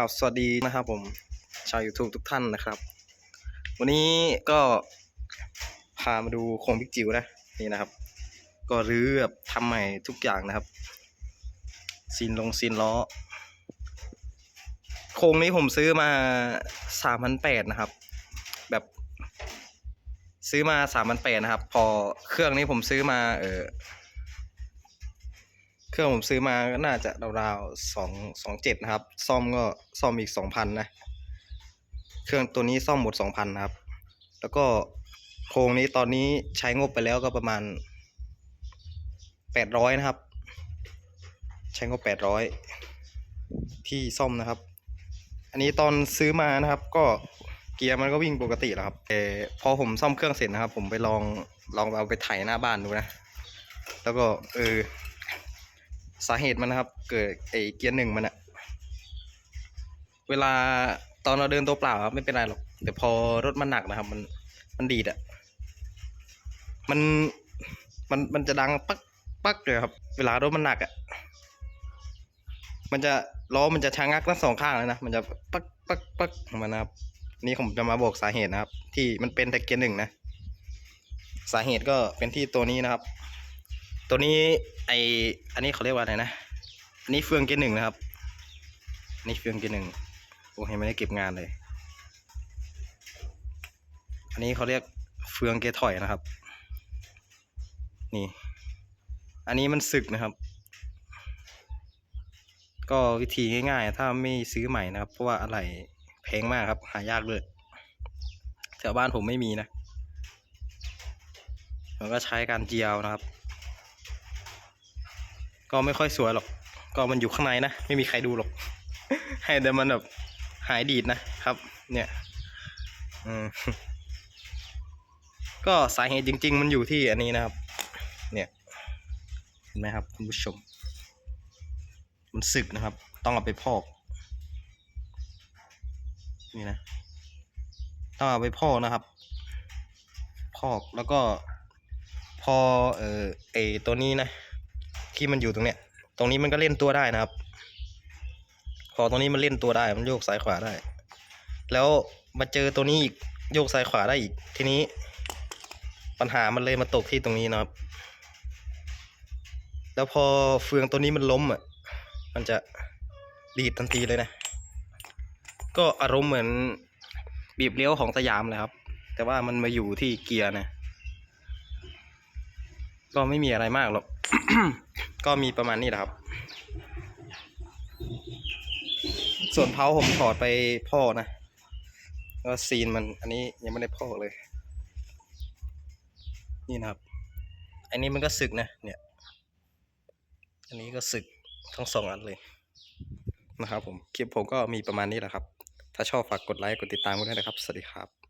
ราบสวัสดีนะครับผมชาว YouTube ทุกท่านนะครับ วันนี้ก็พามาดูโครงบิ๊กจิ๋วนะนี่นะครับ ก็รื้อแบบทำใหม่ทุกอย่างนะครับซีนลงซีนล้อ โครงนี้ผมซื้อมาสามพันแปดนะครับ แบบ ซื้อมาสามพันแปดนะครับ พอเครื่องนี้ผมซื้อมาเออ เครื่องผมซื้อมาก็น่าจะราวๆสองสองเจ็ดนะครับ ซ่อมก็ซ่อมอีกสองพันนะ เครื่องตัวนี้ซ่อมหมดสองพันครับ แล้วก็โครงนี้ตอนนี้ใช้งบไปแล้วก็ประมาณแปดร้อยนะครับ ใช้งบแปดร้อยที่ซ่อมนะครับ อันนี้ตอนซื้อมานะครับก็เกียร์มันก็วิ่งปกติแหละครับแต่พอผมซ่อมเครื่องเสร็จนะครับ ผมไปลองลองเอาไปไถหน้าบ้านดูนะ แล้วก็เออ สาเหตุมันนะครับ เกิดไอเกียร์หนึ่งมันอะเวลาตอนเราเดินตัวเปล่าครับไม่เป็นไรหรอกแต่พอรถมันหนักนะครับ มันมันดีดอะมันมันมันจะดังปักปักเลยครับ เวลารถมันหนักอะมันจะล้อมันจะชะงักทั้งสองข้างเลยนะมันจะปักปักปักของมันนะครับนี่ผมจะมาบอกสาเหตุนะครับ ที่มันเป็นแต่เกียร์หนึ่งนะ สาเหตุก็เป็นที่ตัวนี้นะครับ ตัวนี้ไออันนี้เขาเรียกว่าอะไรนะอันนี้เฟืองเกียร์หนึ่งนะครับอันนี่เฟืองเกียร์หนึ่งโอ้ยไม่ได้เก็บงานเลย อันนี้เขาเรียกเฟืองเกียร์ถอยนะครับ นี่ อันนี้มันสึกนะครับ ก็วิธีง่ายๆ ถ้าไม่ซื้อใหม่นะครับ เพราะว่าอะไรแพงมากครับ หายากเลยแถวบ้านผมไม่มีนะผมก็ใช้การเจียวนะครับ ก็ไม่ค่อยสวยหรอก ก็มันอยู่ข้างในนะ ไม่มีใครดูหรอก ให้แต่มันแบบหายดีดนะครับ เนี่ยอืมก็สาเหตุจริง ๆ มันอยู่ที่อันนี้นะครับ เนี่ย เห็นไหมครับคุณผู้ชม มันสึกนะครับ ต้องเอาไปพอก นี่นะ ต้องเอาไปพอกนะครับ พอกแล้วก็พอเออไอตัวนี้นะ ที่มันอยู่ตรงเนี้ย ตรงนี้มันก็เล่นตัวได้นะครับ พอตรงนี้มันเล่นตัวได้ มันโยกซ้ายขวาได้ แล้วมาเจอตัวนี้อีกโยกซ้ายขวาได้อีก ทีนี้ ปัญหามันเลยมาตกที่ตรงนี้นะครับ แล้วพอเฟืองตัวนี้มันล้มอะ มันจะดีดทันทีเลยนะ ก็อารมณ์เหมือนบีบเลี้ยวของสยามเลยครับ แต่ว่ามันมาอยู่ที่เกียร์นะ ก็ไม่มีอะไรมากหรอก ก็มีประมาณนี้แหละครับ ส่วนเพาผมถอดไปพ่อนะก็ซีนมันอันนี้ยังไม่ได้พ่อเลย นี่นะครับ อันนี้มันก็สึกนะ เนี่ย อันนี้ก็สึกทั้งสองอันเลยนะครับผม คลิปผมก็มีประมาณนี้แหละครับ ถ้าชอบฝากกดไลค์ กดติดตามกันด้วยนะครับ สวัสดีครับ